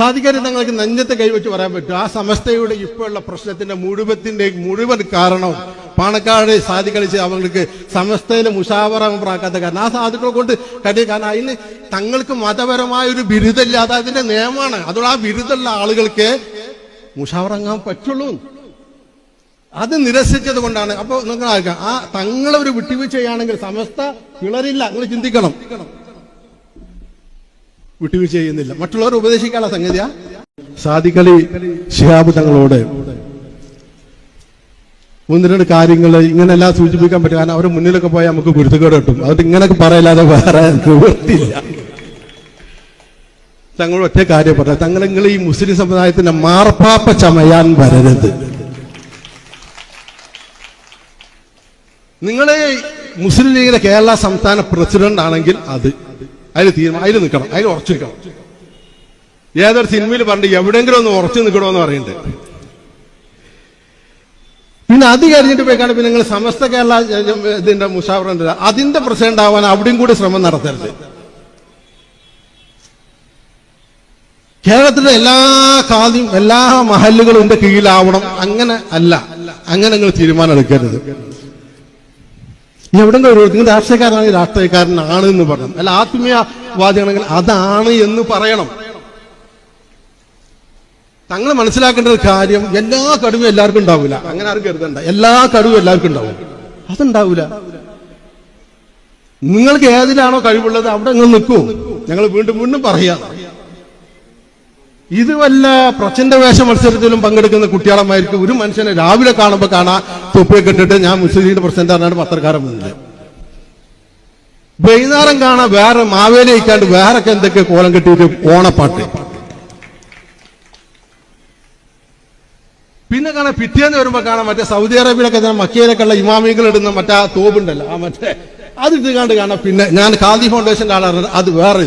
സാധിക്കാതെ തങ്ങൾക്ക് നെഞ്ചത്തെ കൈവച്ച് പറയാൻ പറ്റും. ആ സമസ്തയുടെ ഇപ്പോഴുള്ള പ്രശ്നത്തിന്റെ മുഴുവത്തിന്റെ മുഴുവൻ കാരണം പാണക്കാട് സാധി കളിച്ച് അവർക്ക് സമസ്തയിലെ മുഷാവറാക്കാത്ത കാരണം. ആ സാധുക്കളെ കൊണ്ട് കഴിയും കാരണം അതിന് തങ്ങൾക്ക് മതപരമായ ഒരു ബിരുദമില്ല അത് അതിന്റെ നിയമമാണ്. അതുകൊണ്ട് ആ ബിരുദമുള്ള ആളുകൾക്ക് മുഷാവറങ്ങാൻ പറ്റുള്ളൂ. അത് നിരസിച്ചത് കൊണ്ടാണ്. അപ്പൊ നിങ്ങൾ ആ തങ്ങളെ ഒരു വിട്ടുവീഴ്ചയാണെങ്കിൽ സമസ്ത പിളരില്ല. നിങ്ങൾ ചിന്തിക്കണം. വിട്ടുവീഴ്ച ചെയ്യുന്നില്ല. മറ്റുള്ളവർ ഉപദേശിക്കാനുള്ള സംഗതിയാ? സാദിഖലി ശിഹാബ് തങ്ങളോട് ഒന്ന് രണ്ട് കാര്യങ്ങൾ ഇങ്ങനെല്ലാം സൂചിപ്പിക്കാൻ പറ്റും. കാരണം അവരുടെ മുന്നിലൊക്കെ പോയാൽ നമുക്ക് ഗുരുത്തുകേട് കിട്ടും. അതുകൊണ്ട് ഇങ്ങനെയൊക്കെ പറയല്ലാതെ വേറെ നിവൃത്തിയില്ല തങ്ങൾ ഒറ്റ കാര്യം പറയാം തങ്ങൾ ഈ മുസ്ലിം സമുദായത്തിന്റെ മാർപ്പാപ്പ ചമയാൻ വരരുത്. നിങ്ങളെ മുസ്ലിം ലീഗിലെ കേരള സംസ്ഥാന പ്രസിഡന്റ് ആണെങ്കിൽ അത്. അതിൽ തീരുമാനം അതിൽ നിൽക്കണം അതിൽ ഉറച്ചു നിൽക്കണം. ഏതൊരു സിനിമയിൽ പറഞ്ഞിട്ട് എവിടെയെങ്കിലും ഒന്ന് ഉറച്ചു നിൽക്കണമെന്ന് പറയുന്നുണ്ട്. പിന്നെ അത് കഴിഞ്ഞിട്ട് പോയിക്കാണ് പിന്നെ നിങ്ങൾ സമസ്ത കേരള ഇതിന്റെ മുഷാവറുണ്ട് അതിന്റെ പ്രസിഡന്റ് ആവാൻ അവിടെയും കൂടി ശ്രമം നടത്തരുത്. കേരളത്തിലെ എല്ലാ കാതിയും എല്ലാ മഹല്ലുകളും എന്റെ കീഴിലാവണം. അങ്ങനെ അല്ല. അങ്ങനെ നിങ്ങൾ തീരുമാനം എടുക്കരുത്. എവിടെങ്കിലും ഒരു നിങ്ങൾ രാഷ്ട്രീയക്കാരനാണെങ്കിൽ രാഷ്ട്രീയക്കാരനാണ് എന്ന് പറയണം അല്ല ആത്മീയവാദിയാണെങ്കിൽ അതാണ് എന്ന് പറയണം. തങ്ങൾ മനസ്സിലാക്കേണ്ട ഒരു കാര്യം എല്ലാ കഴിവും എല്ലാവർക്കും ഉണ്ടാവില്ല അങ്ങനെ ആരും കരുതണ്ട. എല്ലാ കഴിവും എല്ലാവർക്കും ഉണ്ടാവും. അതുണ്ടാവില്ല നിങ്ങൾക്ക് ഏതിലാണോ കഴിവുള്ളത് അവിടെ നിങ്ങൾ നിൽക്കൂ. ഞങ്ങൾ വീണ്ടും വീണ്ടും പറയാം. ഇത് വല്ല വേഷ മത്സരത്തിലും പങ്കെടുക്കുന്ന കുട്ടികളമായിരിക്കും. ഒരു മനുഷ്യനെ രാവിലെ കാണുമ്പോൾ കാണാ തൊപ്പിയൊക്കെ ഇട്ടിട്ട് ഞാൻ മുസ്ലിം ലീഗിന്റെ പ്രസിഡന്റ് പത്രക്കാരൻ വന്നത് വൈകുന്നേരം കാണാൻ വേറെ മാവേലി അയക്കാണ്ട് വേറെ എന്തൊക്കെ കോലം കെട്ടിയിട്ട് ഓണപ്പാട്ട്. പിന്നെ കാണാൻ പിറ്റേന്ന് വരുമ്പോ കാണാൻ മറ്റേ സൗദി അറേബ്യയിലൊക്കെ മക്കയിലൊക്കെ ഉള്ള ഇമാമികൾ ഇടുന്ന മറ്റേ ആ തോപ്പുണ്ടല്ലോ ആ മറ്റേ. അത് ഇട്ട് കണ്ട് കാണാം പിന്നെ ഞാൻ ഖാദി ഫൗണ്ടേഷന്റെ ആളാണ് അത് വേറെ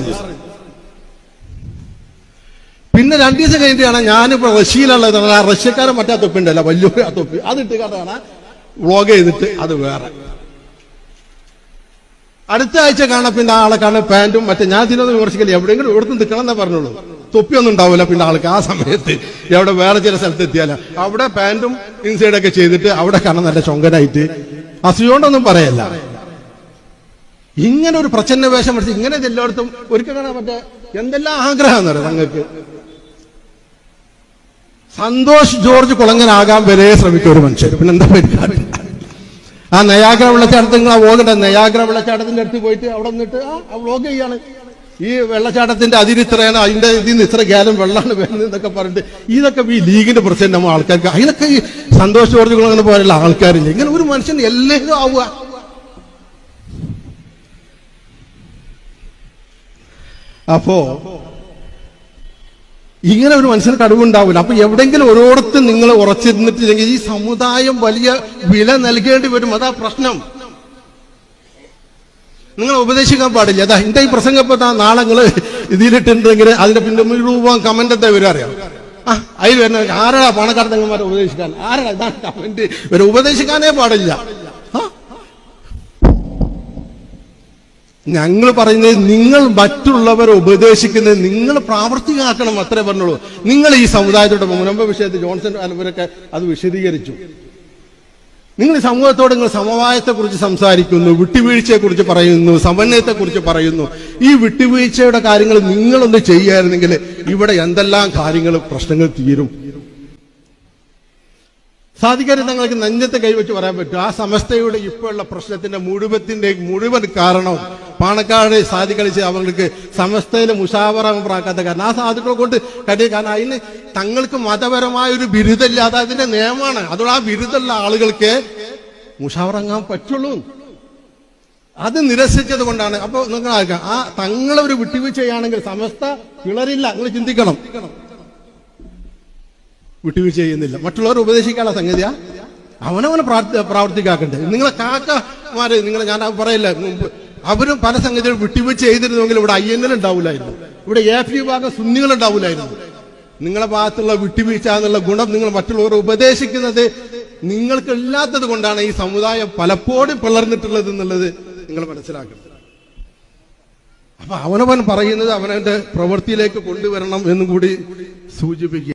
പിന്നെ രണ്ടു ദിവസം കഴിഞ്ഞിട്ടാണ് ഞാനിപ്പോ റഷ്യയിലുള്ളത് ആ റഷ്യക്കാരൻ മറ്റേ തൊപ്പി ഉണ്ടല്ലോ വലിയൊരു ആ തൊപ്പി. അത് ഇട്ട് കണ്ട് വ്ലോഗ് വ്ളോഗ് ചെയ്തിട്ട് അത് വേറെ. അടുത്ത ആഴ്ച കാണാം പിന്നെ ആളെ കാണാൻ പാന്റും മറ്റേ ഞാൻ ഇതിനൊന്നും വിമർശിക്കില്ല എവിടെയെങ്കിലും ഇവിടുന്ന് നിൽക്കണം എന്നേ പറഞ്ഞുള്ളൂ. തൊപ്പിയൊന്നും ഉണ്ടാവില്ല പിന്നെ ആൾക്ക് ആ സമയത്ത്. എവിടെ വേറെ ചില സ്ഥലത്ത് എത്തിയാല. അവിടെ പാന്റും ഇൻസൈഡൊക്കെ ചെയ്തിട്ട് അവിടെ കാണാൻ നല്ല ചൊങ്കനായിട്ട്. അസുഖോണ്ടൊന്നും പറയല്ല. ഇങ്ങനെ ഒരു പ്രച്ഛന്ന വേഷം പഠിച്ച് ഇങ്ങനെ എല്ലായിടത്തും ഒരിക്കൽ കാണാൻ മറ്റേ എന്തെല്ലാം ആഗ്രഹം എന്നറിയാം തങ്ങൾക്ക്? സന്തോഷ് ജോർജ് കുളങ്ങനാകാൻ വരെ ശ്രമിക്കും ഒരു മനുഷ്യൻ. പിന്നെ എന്താ പരിപാടി? ആ നയാഗ്ര വെള്ളച്ചാട്ടത്തിൽ നിങ്ങൾ ആ വ്ളോഗുണ്ട് നയാഗ്ര വെള്ളച്ചാട്ടത്തിന്റെ അടുത്ത് പോയിട്ട് അവിടെ നിന്നിട്ട് ആ വ്ളോഗ് ചെയ്യാണ്. ഈ വെള്ളച്ചാട്ടത്തിന്റെ അതിരിത്രയാണ് അതിന്റെ ഇതിൽ നിന്ന് ഇത്ര ഗാലം വെള്ളമാണ് വരുന്നത് എന്നൊക്കെ പറഞ്ഞിട്ട് ഇതൊക്കെ ഈ ലീഗിന്റെ പ്രസിഡന്റ് നമ്മൾ ആൾക്കാർക്ക് അതിനൊക്കെ ഈ സന്തോഷ് ജോർജ് കുളങ്ങനെ പോലുള്ള ആൾക്കാരില്ല? ഇങ്ങനെ ഒരു മനുഷ്യൻ എല്ലാം ആവുക. അപ്പോ ഇങ്ങനെ ഒരു മനുഷ്യന് കഴിവുണ്ടാവില്ല അപ്പൊ എവിടെങ്കിലും ഒരിടത്ത് നിങ്ങൾ ഉറച്ചിരുന്നിട്ടില്ലെങ്കിൽ ഈ സമുദായം വലിയ വില നൽകേണ്ടി വരും. അതാ പ്രശ്നം. നിങ്ങൾ ഉപദേശിക്കാൻ പാടില്ല. അതാ എന്റെ ഈ പ്രസംഗപ്പെട്ട നാളെ നിങ്ങൾ ഇതിലിട്ടുണ്ടെങ്കിൽ അതിന്റെ പിന്നെ മുഴുവൻ കമന്റ് എന്താ വരും അറിയാം? ആ അതിൽ വരുന്ന ആരാ പണക്കാരത്തങ്ങന്മാരെ ഉപദേശിക്കാൻ? ആരാ കമന്റ് ഇവരെ ഉപദേശിക്കാനേ പാടില്ല ആ ഞങ്ങൾ പറയുന്നത് നിങ്ങൾ മറ്റുള്ളവരെ ഉപദേശിക്കുന്നത് നിങ്ങൾ പ്രാവർത്തികമാക്കണം അത്രേ പറഞ്ഞുള്ളൂ. നിങ്ങൾ ഈ സമുദായത്തോട് മുനമ്പ വിഷയത്തിൽ ജോൺസൺ അലവരൊക്കെ അത് വിശദീകരിച്ചു. നിങ്ങൾ സമൂഹത്തോട് നിങ്ങൾ സമവായത്തെക്കുറിച്ച് സംസാരിക്കുന്നു വിട്ടുവീഴ്ചയെക്കുറിച്ച് പറയുന്നു സമന്വയത്തെക്കുറിച്ച് പറയുന്നു. ഈ വിട്ടുവീഴ്ചയുടെ കാര്യങ്ങൾ നിങ്ങളൊന്ന് ചെയ്യായിരുന്നെങ്കിൽ ഇവിടെ എന്തെല്ലാം കാര്യങ്ങൾ പ്രശ്നങ്ങൾ തീരും? സാധിക്കാതെ തങ്ങൾക്ക് നെഞ്ചത്തെ കൈവച്ച് പറയാൻ പറ്റും. ആ സമസ്തയുടെ ഇപ്പോഴുള്ള പ്രശ്നത്തിന്റെ മുഴുവത്തിന്റെ മുഴുവൻ കാരണം പാണക്കാട് സാധി കളിച്ച് അവർക്ക് സമസ്തയിലെ മുഷാവറ പ്രാക്കാത്ത കാരണം. ആ സാധുക്കളെ കൊണ്ട് കടി കാരണം അതിന് തങ്ങൾക്ക് മതപരമായ ഒരു ബിരുദമില്ല അത് അതിന്റെ നിയമമാണ്. അതുകൊണ്ട് ആ ബിരുദമുള്ള ആളുകൾക്ക് മുഷാവറങ്ങാൻ പറ്റുള്ളൂ. അത് നിരസിച്ചത് കൊണ്ടാണ്. അപ്പൊ നിങ്ങൾ ആ തങ്ങളെ ഒരു വിട്ടുവീഴ്ചയാണെങ്കിൽ സമസ്ത പിളരില്ല. നിങ്ങൾ ചിന്തിക്കണം. വിട്ടുവീഴ്ച ചെയ്യുന്നില്ല. മറ്റുള്ളവർ ഉപദേശിക്കാനുള്ള സംഗതിയാ. അവനവനെ പ്രാർത്ഥി- പ്രാവർത്തിക്കാക്കണ്ടേ നിങ്ങളെ കാക്കമാര് നിങ്ങൾ ഞാൻ പറയില്ല. അവരും പല സംഗതികളും വിട്ടുവീഴ്ച ചെയ്തിരുന്നുവെങ്കിൽ ഇവിടെ ഐ എൻ എൽ ഉണ്ടാവില്ലായിരുന്നു ഇവിടെ എഫ് വിഭാഗം സുന്നികൾ ഉണ്ടാവില്ലായിരുന്നു നിങ്ങളെ ഭാഗത്തുള്ള വിട്ടുവീഴ്ച എന്നുള്ള ഗുണം നിങ്ങൾ മറ്റുള്ളവരെ ഉപദേശിക്കുന്നത് നിങ്ങൾക്ക് ഇല്ലാത്തത് കൊണ്ടാണ് ഈ സമുദായം പലപ്പോഴും പിളർന്നിട്ടുള്ളത് എന്നുള്ളത് നിങ്ങൾ മനസ്സിലാക്കണം. അപ്പൊ അവനവൻ പറയുന്നത് അവനവന്റെ പ്രവൃത്തിയിലേക്ക് കൊണ്ടുവരണം എന്നും കൂടി സൂചിപ്പിക്കുക.